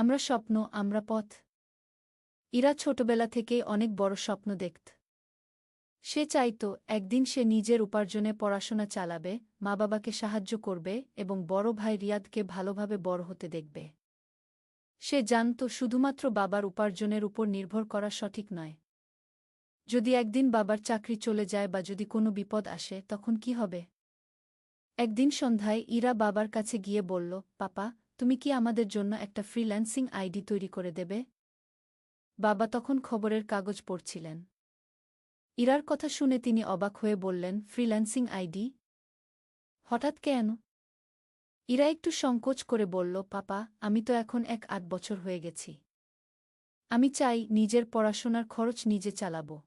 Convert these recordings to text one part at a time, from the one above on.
আমরা স্বপ্ন, আমরা পথ। ইরা ছোটবেলা থেকেই অনেক বড় স্বপ্ন দেখত। সে চাইত, একদিন সে নিজের উপার্জনে পড়াশোনা চালাবে মা বাবাকে সাহায্য করবে এবং বড় ভাই রিয়াদকে ভালোভাবে বড় হতে দেখবে। সে জানত, শুধুমাত্র বাবার উপার্জনের উপর নির্ভর করা সঠিক নয়। যদি একদিন বাবার চাকরি চলে যায় বা যদি কোনো বিপদ আসে, তখন কি হবে? একদিন সন্ধ্যায় ইরা বাবার কাছে গিয়ে বলল, পাপা তুমি কি আমাদের জন্য একটা ফ্রিল্যান্সিং আইডি তৈরি করে দেবে? বাবা তখন খবরের কাগজ পড়ছিলেন। ইরার কথা শুনে তিনি অবাক হয়ে বললেন, ফ্রিল্যান্সিং আইডি? হঠাৎ কেন? ইরা একটু সংকোচ করে বলল, পাপা, আমি তো এখন এক আট বছর হয়ে গেছি। আমি চাই নিজের পড়াশোনার খরচ নিজে চালাব।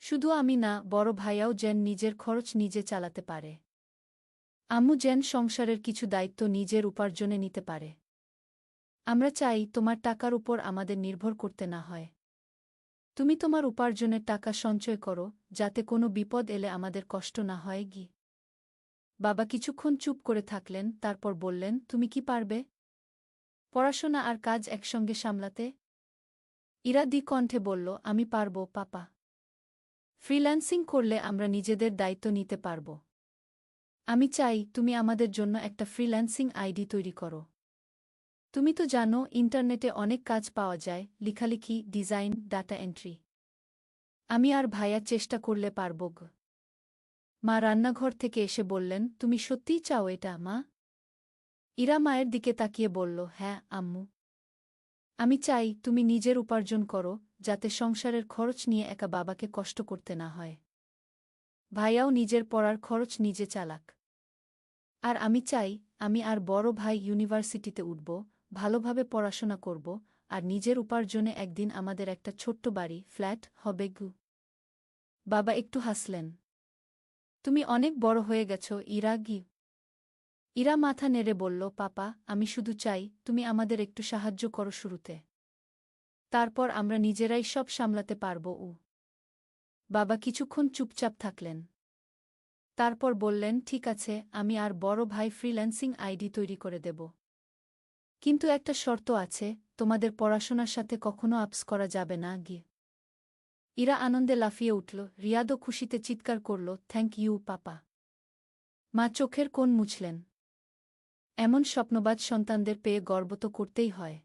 শুধু আমি না, বড় ভাইয়াও যেন নিজের খরচ নিজে চালাতে পারে। আম্মু যেন সংসারের কিছু দায়িত্ব নিজের উপার্জনে নিতে পারে। আমরা চাই তোমার টাকার উপর আমাদের নির্ভর করতে না হয়। তুমি তোমার উপার্জনের টাকা সঞ্চয় করো, যাতে কোনো বিপদ এলে আমাদের কষ্ট না হয় গি। বাবা কিছুক্ষণ চুপ করে থাকলেন, তারপর বললেন, তুমি কি পারবে? পড়াশোনা আর কাজ একসঙ্গে সামলাতে? ইরা কণ্ঠে বলল, আমি পারব, পাপা। ফ্রিল্যান্সিং করলে আমরা নিজেদের দায়িত্ব নিতে পারব। আমি চাই তুমি আমাদের জন্য একটা ফ্রিল্যান্সিং আইডি তৈরি করো। তুমি তো জানো, ইন্টারনেটে অনেক কাজ পাওয়া যায়, লিখালিখি, ডিজাইন, ডাটা এন্ট্রি। আমি আর ভাইয়া চেষ্টা করলে পারব। মা রান্নাঘর থেকে এসে বললেন, তুমি সত্যিই চাও এটা, মা? ইরা মায়ের দিকে তাকিয়ে বলল হ্যাঁ আম্মু। আমি চাই তুমি নিজের উপার্জন করো, যাতে সংসারের খরচ নিয়ে একা বাবাকে কষ্ট করতে না হয়। ভাইয়াও নিজের পড়ার খরচ নিজে চালাক। আর আমি চাই আমি আর বড় ভাই ইউনিভার্সিটিতে উঠব, ভালোভাবে পড়াশোনা করব আর নিজের উপার্জনে একদিন আমাদের একটা ছোট্ট বাড়ি, ফ্ল্যাট হবে গু। বাবা একটু হাসলেন। তুমি অনেক বড় হয়ে গেছ, ইরা গি। ইরা মাথা নেড়ে বলল, পাপা, আমি শুধু চাই তুমি আমাদের একটু সাহায্য করো শুরুতে। তারপর আমরা নিজেরাই সব সামলাতে পারব, উ। বাবা কিছুক্ষণ চুপচাপ থাকলেন। তারপর বললেন, ঠিক আছে, আমি আর বড় ভাই ফ্রিল্যান্সিং আইডি তৈরি করে দেব। কিন্তু একটা শর্ত আছে, তোমাদের পড়াশোনার সাথে কখনো আপস করা যাবে না গিয়ে ইরা আনন্দে লাফিয়ে উঠল। রিয়াদও খুশিতে চিৎকার করল, থ্যাংক ইউ, পাপা মা চোখের কোন মুছলেন। এমন স্বপ্নবাদ সন্তানদের পেয়ে গর্ব তো করতেই হয়।